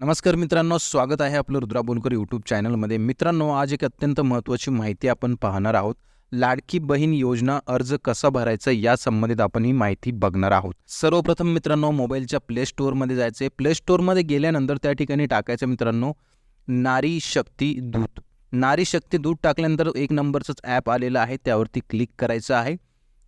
नमस्कार मित्रांनो स्वागत आहे आपलं रुद्रा बोलकर यूट्यूब चॅनलमध्ये मित्रांनो आज एक अत्यंत महत्त्वाची माहिती आपण पाहणार आहोत. लाडकी बहीण योजना अर्ज कसा भरायचा या संबंधित आपण ही माहिती बघणार आहोत. सर्वप्रथम मित्रांनो मोबाईलच्या प्ले स्टोअरमध्ये जायचे प्ले स्टोअरमध्ये गेल्यानंतर त्या ठिकाणी टाकायचं मित्रांनो नारी शक्ती दूत. नारी शक्ती दूत टाकल्यानंतर एक नंबरचंच ॲप आलेलं आहे. त्यावरती क्लिक करायचं आहे.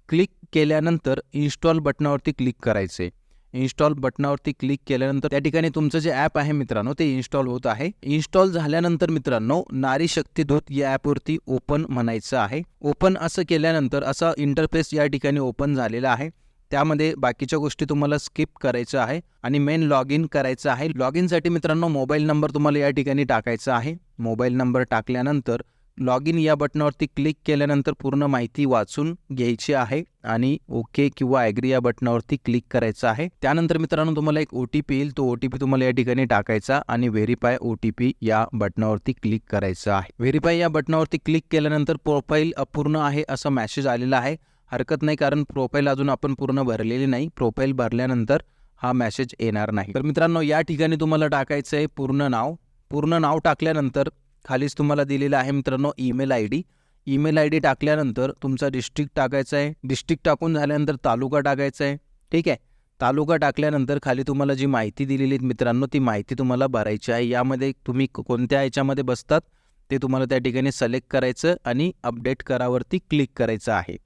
क्लिक केल्यानंतर इन्स्टॉल बटनावरती क्लिक करायचे इन्स्टॉल बटनावरती क्लिक केल्यानंतर त्या ठिकाणी तुमचं जे ॲप आहे मित्रांनो ते इन्स्टॉल होत आहे. इन्स्टॉल झाल्यानंतर मित्रांनो नारी शक्ती दूत या ॲपवरती ओपन म्हणायचं आहे. ओपन असं केल्यानंतर असा इंटरफेस या ठिकाणी ओपन झालेला आहे. त्यामध्ये बाकीच्या गोष्टी तुम्हाला स्किप करायचं आहे आणि मेन लॉग इन करायचं आहे. लॉग इनसाठी मित्रांनो मोबाईल नंबर तुम्हाला या ठिकाणी टाकायचा आहे. मोबाईल नंबर टाकल्यानंतर लॉग इन या बटनावरती क्लिक केल्यानंतर पूर्ण माहिती वाचून घ्यायची आहे आणि ओके किंवा ॲग्री या बटनावरती क्लिक करायचं आहे. त्यानंतर मित्रांनो तुम्हाला एक ओ टी पी येईल. तो ओ टी पी तुम्हाला या ठिकाणी टाकायचा आणि व्हेरीफाय ओ टी पी या बटनावरती क्लिक करायचं आहे. व्हेरीफाय या बटनावरती क्लिक केल्यानंतर प्रोफाईल अपूर्ण आहे असा मेसेज आलेला आहे. हरकत नाही कारण प्रोफाईल अजून आपण पूर्ण भरलेली नाही. प्रोफाईल भरल्यानंतर हा मेसेज येणार नाही. तर मित्रांनो या ठिकाणी तुम्हाला टाकायचं आहे पूर्ण नाव. पूर्ण नाव टाकल्यानंतर खालीच तुम्हाला दिलेला आहे मित्रांनो email I D. Email I D टाकल्यानंतर तुमचा डिस्ट्रिक्ट टाकायचा आहे. डिस्ट्रिक्ट टाकून झाल्यानंतर तालुका टाकायचा आहे. ठीक आहे? तालुका टाकल्यानंतर खाली तुम्हाला जी माहिती दिलेली आहे मित्रांनो ती माहिती तुम्हाला भरायची आहे. यामध्ये तुम्ही कोणत्या याच्यामध्ये बसतात ते तुम्हाला त्या ठिकाणी सिलेक्ट करायचं आणि अपडेट करावरती क्लिक करायचं आहे.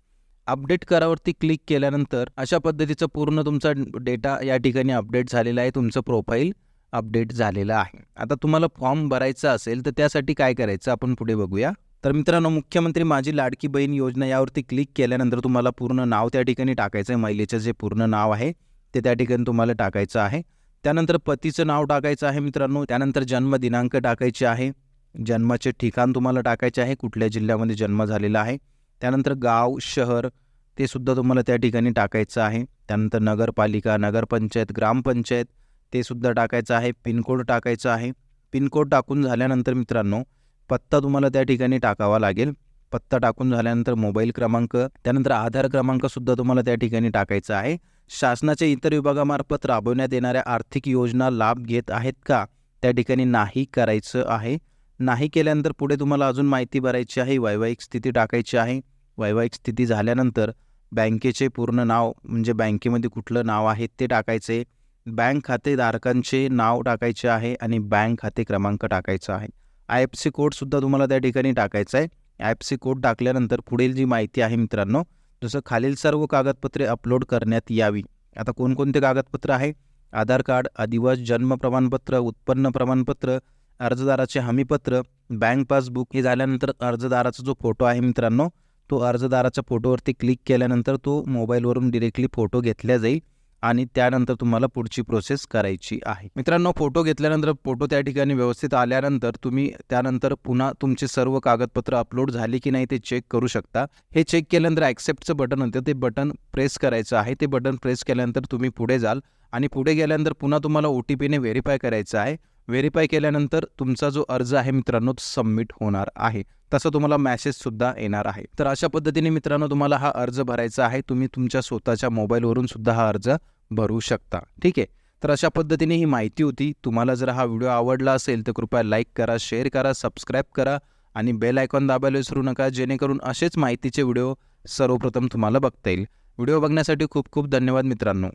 अपडेट करावरती क्लिक केल्यानंतर अशा पद्धतीचं पूर्ण तुमचा डेटा या ठिकाणी अपडेट झालेला आहे तुमचं प्रोफाईल अपडेट झालेलं आहे. आता तुम्हाला फॉर्म भरायचा असेल तर त्यासाठी काय करायचं आपण पुढे बघूया. तर मित्रांनो मुख्यमंत्री माझी लाडकी बहीण योजना यावरती क्लिक केल्यानंतर तुम्हाला पूर्ण नाव त्या ठिकाणी टाकायचं आहे महिलेचं जे पूर्ण नाव आहे ते त्या ठिकाणी तुम्हाला टाकायचं आहे. त्यानंतर पतीचं नाव टाकायचं आहे मित्रांनो. त्यानंतर जन्मदिनांक टाकायचे आहे. जन्माचे ठिकाण तुम्हाला टाकायचे आहे. कुठल्या जिल्ह्यामध्ये जन्म झालेला आहे. त्यानंतर गाव शहर ते सुद्धा तुम्हाला त्या ठिकाणी टाकायचं आहे. त्यानंतर नगरपालिका नगरपंचायत ग्रामपंचायत ते सुद्धा टाकायचं आहे पिनकोड टाकायचं आहे. पिनकोड टाकून झाल्यानंतर मित्रांनो पत्ता तुम्हाला त्या ठिकाणी टाकावा लागेल. पत्ता टाकून झाल्यानंतर मोबाईल क्रमांक त्यानंतर आधार क्रमांकसुद्धा तुम्हाला त्या ठिकाणी टाकायचा आहे. शासनाच्या इतर विभागामार्फत राबवण्यात येणाऱ्या आर्थिक योजना लाभ घेत आहेत का? त्या ठिकाणी नाही करायचं आहे. नाही केल्यानंतर पुढे तुम्हाला अजून माहिती भरायची आहे. वैवाहिक स्थिती टाकायची आहे. वैवाहिक स्थिती झाल्यानंतर बँकेचे पूर्ण नाव म्हणजे बँकेमध्ये कुठलं नाव आहे ते टाकायचे. बँक खातेधारकांचे नाव टाकायचे आहे आणि बँक खाते क्रमांक टाकायचा आहे. आय एफ सी कोडसुद्धा तुम्हाला त्या ठिकाणी टाकायचा आहे. आय एफ सी कोड टाकल्यानंतर पुढील जी माहिती आहे मित्रांनो जसं खालील सर्व कागदपत्रे अपलोड करण्यात यावी. आता कोणकोणते कागदपत्र आहे? आधार कार्ड अधिवास जन्म प्रमाणपत्र उत्पन्न प्रमाणपत्र अर्जदाराचे हमीपत्र बँक पासबुक. हे झाल्यानंतर अर्जदाराचा जो फोटो आहे मित्रांनो तो अर्जदाराच्या फोटोवरती क्लिक केल्यानंतर तो मोबाईलवरून डिरेक्टली फोटो घेतला जाईल. आणि त्यानंतर तुम्हाला पुढची प्रोसेस करायची आहे. मित्रांनो फोटो घेतल्यानंतर फोटो त्या ठिकाणी व्यवस्थित आल्यानंतर तुम्ही त्यानंतर पुन्हा तुमचे सर्व कागदपत्र अपलोड झाले की नाही ते चेक करू शकता. हे चेक केल्यानंतर ॲक्सेप्टचं बटन होतं. ते बटन प्रेस करायचं आहे. ते बटन प्रेस केल्यानंतर तुम्ही पुढे जाल आणि पुढे गेल्यानंतर पुन्हा तुम्हाला ओ टी पीने व्हेरीफाय करायचं आहे. व्हेरीफाय केल्यानंतर तुमचा जो अर्ज आहे मित्रांनो सबमिट होणार आहे. तसं तुम्हाला मॅसेजसुद्धा येणार आहे. तर अशा पद्धतीने मित्रांनो तुम्हाला हा अर्ज भरायचा आहे. तुम्ही तुमच्या स्वतःच्या मोबाईलवरून सुद्धा हा अर्ज भरू शकता. ठीक आहे? तर अशा पद्धतीने ही माहिती होती. तुम्हाला जर हा व्हिडिओ आवडला असेल तर कृपया लाईक करा शेअर करा सबस्क्राईब करा आणि बेल आयकॉन दाबायला विसरू नका. जेणेकरून असेच माहितीचे व्हिडिओ सर्वप्रथम तुम्हाला बघता येईल. व्हिडिओ बघण्यासाठी खूप खूप धन्यवाद मित्रांनो.